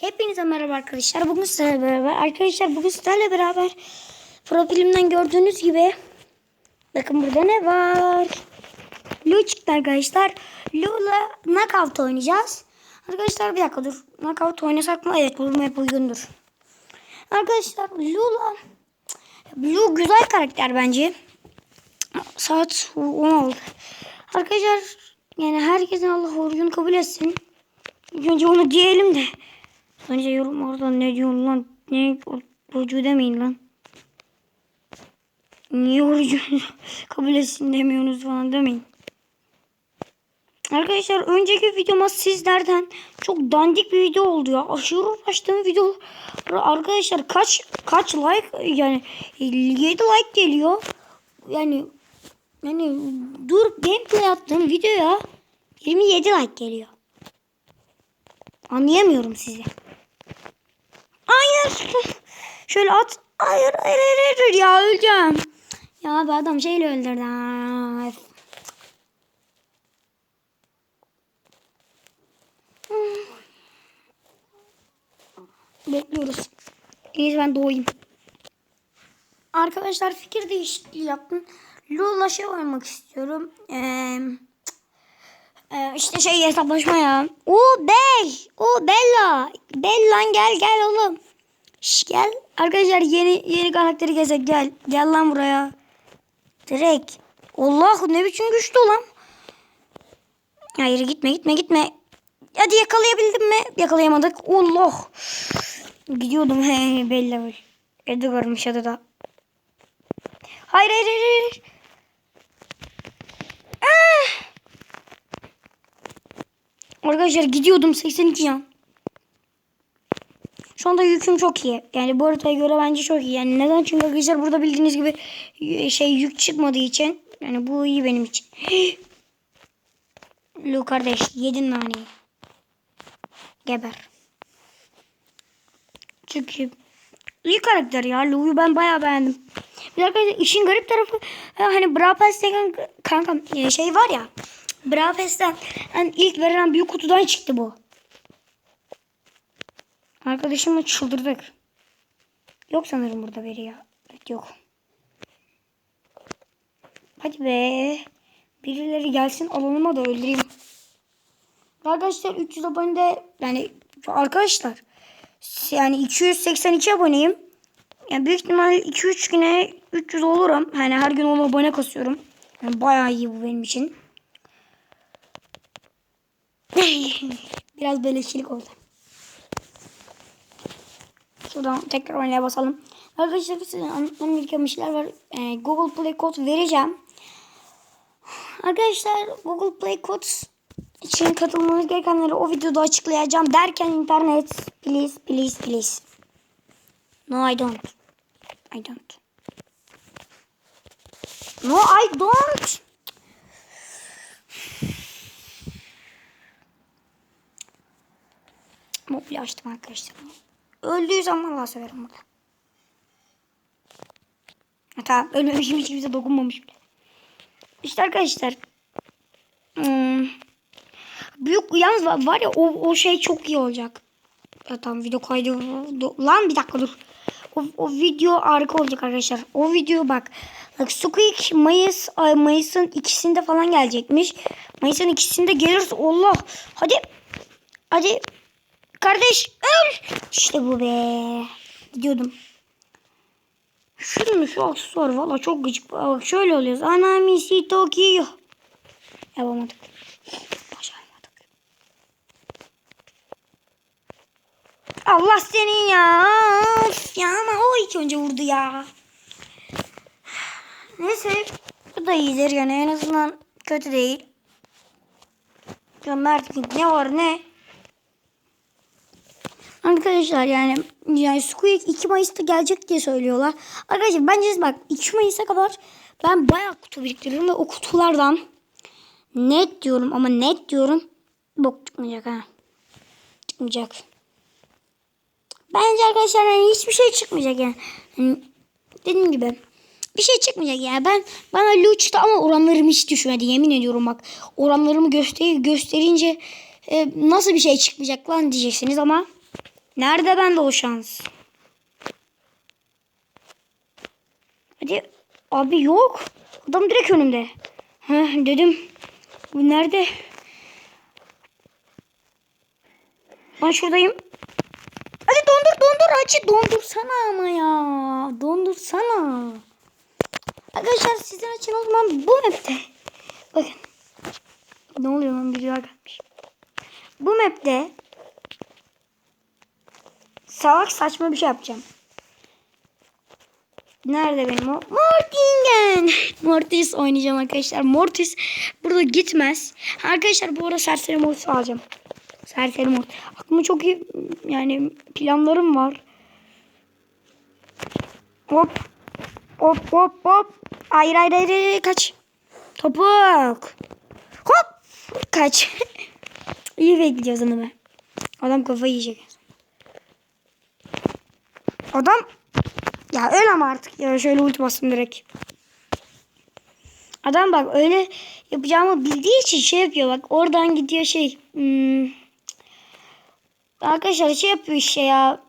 Hepinize merhaba arkadaşlar. Bugün sizlerle beraber. Arkadaşlar bugün sizlerle beraber profilimden gördüğünüz gibi bakın burada ne var? Lu çıktı arkadaşlar. Lu'la knockout oynayacağız. Arkadaşlar bir dakika dur. Knockout oynasak mı? Evet bu hep uygundur. Arkadaşlar Lu'la Lu güzel karakter bence. Saat 10 oldu. Arkadaşlar yani herkesin Allah orucunu kabul etsin. Önce onu diyelim de. Önce yorum orada ne diyorsun lan? Ne orucu demeyin lan. Niye orucu kabul etsin demiyorsunuz falan demeyin. Arkadaşlar önceki videoma sizlerden çok dandik bir video oldu ya. Aşırı uğraştığım video. Arkadaşlar kaç kaç like yani 7 like geliyor. Yani yani dur gameplay yaptığım videoya 27 like geliyor. Anlayamıyorum sizi. Hayır. Şöyle at. Hayır hayır hayır, hayır. ya öleceğim. Ya bu adam şeyle öldürdü. Bekliyoruz. İyisi ben doğayım. Arkadaşlar fikir değişikliği yaptım. Lula şey oynamak istiyorum. Eee ee, işte şey hesaplaşma ya. O Bel. O Bella. Bellan gel gel oğlum. Şş, gel. Arkadaşlar yeni yeni karakteri gezek gel. Gel lan buraya. Direkt. Allah ne biçim güçlü lan. Hayır gitme gitme gitme. Hadi yakalayabildim mi? Yakalayamadık. Allah. Gidiyordum he Bella. Edgar'mış adı da. Hayır hayır hayır. hayır. Ah! Arkadaşlar gidiyordum 82 yan. Şu anda yüküm çok iyi. Yani bu haritaya göre bence çok iyi. Yani neden? Çünkü arkadaşlar burada bildiğiniz gibi şey yük çıkmadığı için. Yani bu iyi benim için. Lu kardeş yedin naneyi. Geber. Çünkü iyi karakter ya. Lu'yu ben bayağı beğendim. Bir arkadaşlar işin garip tarafı hani Brapels'ten kankam şey var ya. Brafest'ten yani ilk verilen büyük kutudan çıktı bu. Arkadaşımla çıldırdık. Yok sanırım burada veri ya. Evet yok. Hadi be. Birileri gelsin alanıma da öldüreyim. Arkadaşlar 300 abonede yani arkadaşlar yani 282 aboneyim. Yani büyük ihtimal 2-3 güne 300 olurum. Yani her gün 10 abone kasıyorum. Yani bayağı iyi bu benim için. Biraz beleşçilik oldu. Şuradan tekrar oynaya basalım. Arkadaşlar size anlatmam gereken bir şeyler var. Ee, Google Play Code vereceğim. Arkadaşlar Google Play Code için katılmanız gerekenleri o videoda açıklayacağım. Derken internet please please please. No I don't. I don't. No I don't. Mobil açtım arkadaşlar. Öldüğü zaman Allah severim burada. Ha, tamam ölmemişim hiç kimse dokunmamış bile. İşte arkadaşlar. Hmm, büyük yalnız var, ya o, o şey çok iyi olacak. Ya, tamam video kaydı. Lan bir dakika dur. O, o video harika olacak arkadaşlar. O video bak. Bak Squeak Mayıs ay Mayıs'ın ikisinde falan gelecekmiş. Mayıs'ın ikisinde gelirse Allah. Hadi. Hadi. Kardeş öl. İşte bu be. Gidiyordum. Şunun şu aksesuar valla çok gıcık. Bak şöyle oluyoruz. Anamisi Tokyo. Yapamadık. Başaramadık. Allah senin ya. Of ya ama o ilk önce vurdu ya. Neyse. Bu da iyidir yani en azından kötü değil. Ya Mert ne var ne? Arkadaşlar yani yani Squeak 2 Mayıs'ta gelecek diye söylüyorlar. Arkadaşlar bence bak 2 Mayıs'a kadar ben bayağı kutu biriktiriyorum ve o kutulardan net diyorum ama net diyorum bok çıkmayacak ha. Çıkmayacak. Bence arkadaşlar yani hiçbir şey çıkmayacak yani. yani dediğim gibi bir şey çıkmayacak yani. Ben bana Lu ama oranlarım hiç düşmedi yemin ediyorum bak. Oranlarımı göster gösterince e, nasıl bir şey çıkmayacak lan diyeceksiniz ama Nerede bende o şans? Hadi. Abi yok. Adam direkt önümde. Heh, dedim. Bu nerede? Ben şuradayım. Hadi dondur dondur acı dondursana ama ya. Dondursana. Arkadaşlar sizin için o zaman bu map'te. Bakın. Ne oluyor lan bir gelmiş. Bu map'te salak saçma bir şey yapacağım. Nerede benim o? Mortingen. Mortis oynayacağım arkadaşlar. Mortis burada gitmez. Arkadaşlar bu arada serseri Mortis alacağım. Serseri Mortis. Aklımda çok iyi yani planlarım var. Hop. Hop hop hop. Hayır hayır hayır, hayır. kaç. Topuk. Hop. Kaç. iyi bekliyoruz onu be. Adam kafayı yiyecek. Adam ya öyle ama artık ya şöyle ulti direkt. Adam bak öyle yapacağımı bildiği için şey yapıyor bak oradan gidiyor şey. Hmm, arkadaşlar şey yapıyor işte ya.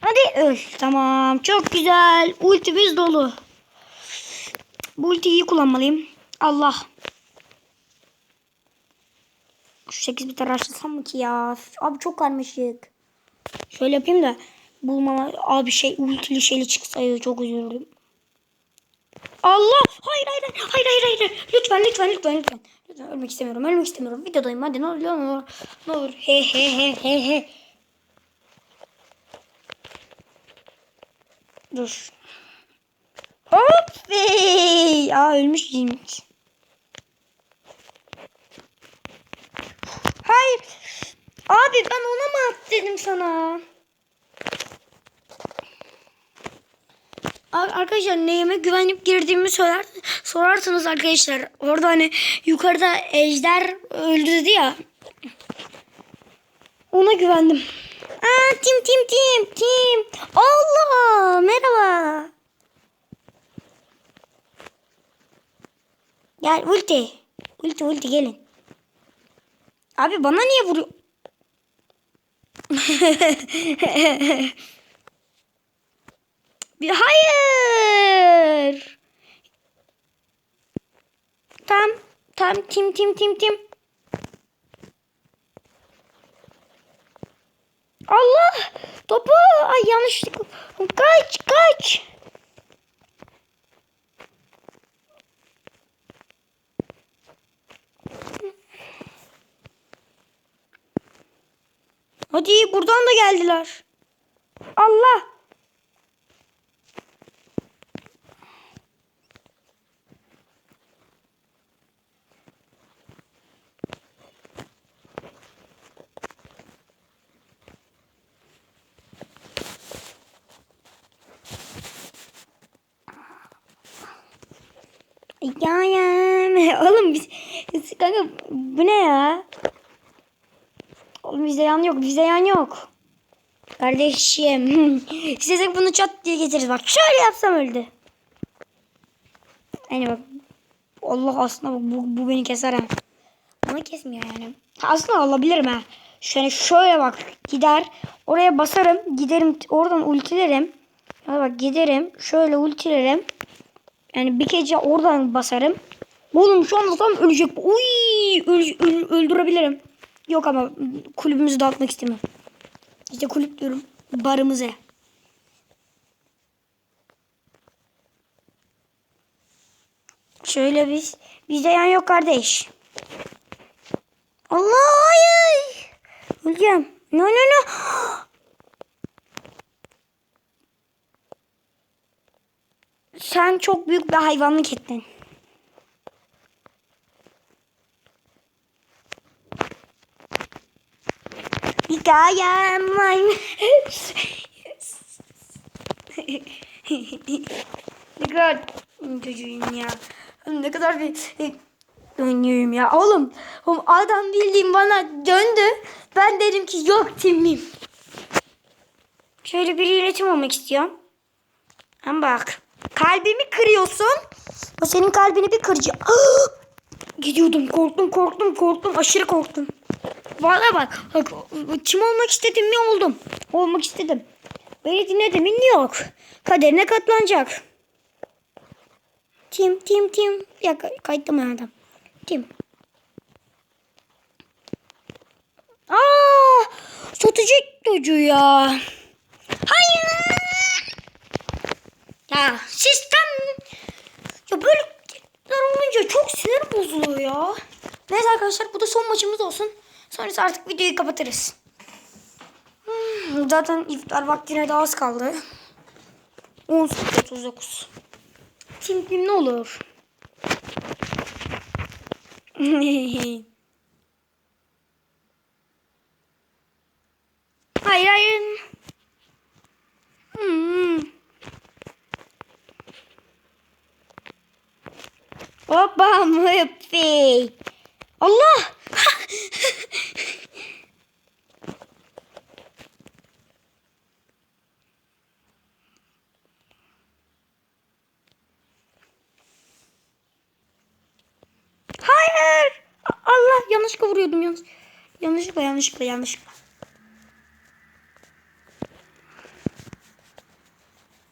Hadi öl. Tamam çok güzel. Ultimiz dolu. Bu ultiyi iyi kullanmalıyım. Allah. Şu 8 bir araştırsam mı ki ya? Abi çok karmaşık. Şöyle yapayım da bulmama abi şey ultili şeyli çıksaydı çok üzülürdüm. Allah! Hayır hayır hayır hayır hayır. Lütfen lütfen lütfen lütfen. Lütfen ölmek istemiyorum. Ölmek istemiyorum. Videodayım hadi ne olur ne olur. Ne olur. He he he he he. Dur. Hop! Aa ölmüş değilmiş. Hayır. Abi ben ona mı at dedim sana? Ar- Arkadaşlar neyime güvenip girdiğimi söyler, sorarsanız arkadaşlar orada hani yukarıda ejder öldürdü ya. Ona güvendim. Aa tim tim tim tim. Allah merhaba. Gel ulti. Ulti ulti gelin. Abi bana niye vuruyor? Bir hayır. Tam tam tim tim tim tim. Allah topu ay yanlışlıkla kaç kaç. Hadi buradan da geldiler. Allah. Hikayem. Oğlum biz, biz- kanka bu ne ya? Oğlum bizde yan yok. Bizde yan yok. Kardeşim. İstesek bunu çat diye getiririz. Bak şöyle yapsam öldü. Yani bak. Allah aslında bu, bu beni keser ha. Ama kesmiyor yani. Aslında alabilirim ha. Şöyle şöyle bak gider. Oraya basarım. Giderim oradan ultilerim. Ya bak giderim. Şöyle ultilerim. Yani bir gece oradan basarım. Oğlum şu anda tam ölecek. Uy, öl- öl- öldürebilirim. Yok ama kulübümüzü dağıtmak istemiyorum. İşte kulüp diyorum. Barımızı. Şöyle biz. Bizde yan yok kardeş. Allah hayır. Öleceğim. No no no. Sen çok büyük bir hayvanlık ettin. Hikayem var. ne kadar çocuğum ya. Ne kadar bir dönüyorum ya. Oğlum, oğlum adam bildiğim bana döndü. Ben dedim ki yok timim. Şöyle bir iletişim olmak istiyorum. Ama bak. Kalbimi kırıyorsun. O senin kalbini bir kıracağım. Gidiyordum korktum korktum korktum aşırı korktum. Valla bak, bak kim olmak istedim mi oldum. Olmak istedim. Beni dinledim mi yok. Kaderine katlanacak. Tim tim tim. Ya kay- kayıttım adam. Tim. Aa! Satıcı çocuğu ya. Hayır. Ya sistem ya böyle çok bozuluyor ya. Neyse arkadaşlar bu da son maçımız olsun. Sonrası artık videoyu kapatırız. Hmm, Zaten iftar vaktine daha az kaldı. 18.39. Tim tim ne olur? hayır hayır. Hmm. Hoppa müppi. Allah. Hayır. Allah yanlışlıkla vuruyordum yanlış. Yanlışlıkla yanlışlıkla yanlışlıkla.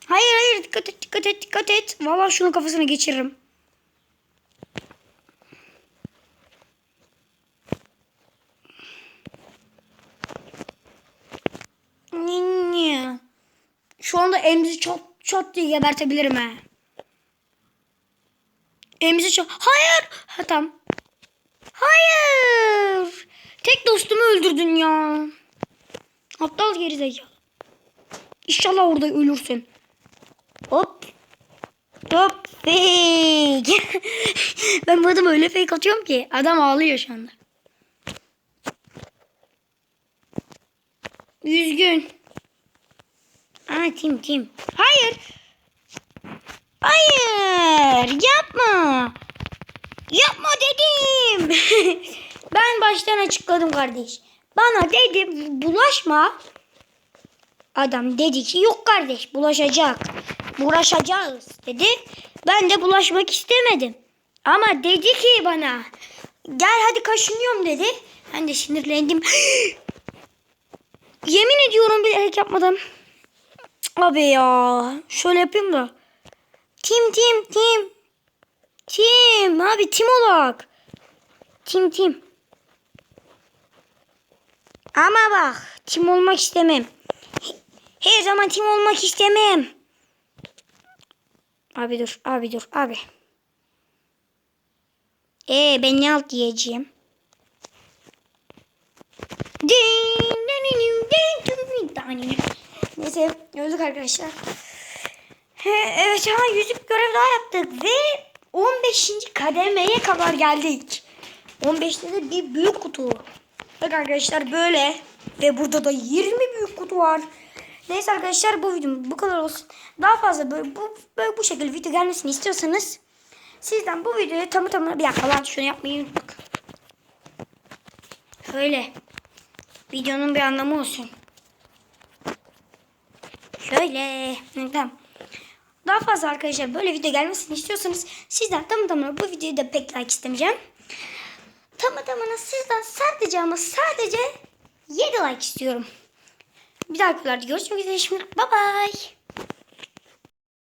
Hayır hayır dikkat et dikkat et dikkat et. Vallahi şunun kafasına geçiririm. Şu anda emzi çok çok diye gebertebilirim ha. Emzi çok. Hayır. Ha tamam. Hayır. Tek dostumu öldürdün ya. Aptal gerizekalı. İnşallah orada ölürsün. Hop. Hop. Fake. ben bu adamı öyle fake atıyorum ki. Adam ağlıyor şu anda. Üzgün. Aa tim tim. Hayır. Hayır. Yapma. Yapma dedim. ben baştan açıkladım kardeş. Bana dedi bulaşma. Adam dedi ki yok kardeş bulaşacak. Bulaşacağız dedi. Ben de bulaşmak istemedim. Ama dedi ki bana gel hadi kaşınıyorum dedi. Ben de sinirlendim. Yemin ediyorum bilerek yapmadım. Abi ya. Şöyle yapayım da. Tim tim tim. Tim. Abi tim olarak. Tim tim. Ama bak tim olmak istemem. Her zaman tim olmak istemem. Abi dur, abi dur, abi. Ee ben ne alt diyeceğim? Neyse öldük arkadaşlar. He, evet hemen yüzük görev daha yaptık ve 15. kademeye kadar geldik. 15'te de bir büyük kutu. Bak arkadaşlar böyle ve burada da 20 büyük kutu var. Neyse arkadaşlar bu videom bu kadar olsun. Daha fazla böyle bu, böyle bu şekilde video gelmesini istiyorsanız sizden bu videoyu tamı tamına bir dakika lan şunu yapmayı unuttuk. Şöyle videonun bir anlamı olsun. Şöyle. Tamam. Daha fazla arkadaşlar böyle video gelmesini istiyorsanız sizden tamı tamına bu videoyu da pek like istemeyeceğim. Tamı tamına sizden sadece ama sadece 7 like istiyorum. Bir dahaki videolarda görüşmek üzere. Şimdi bye bye.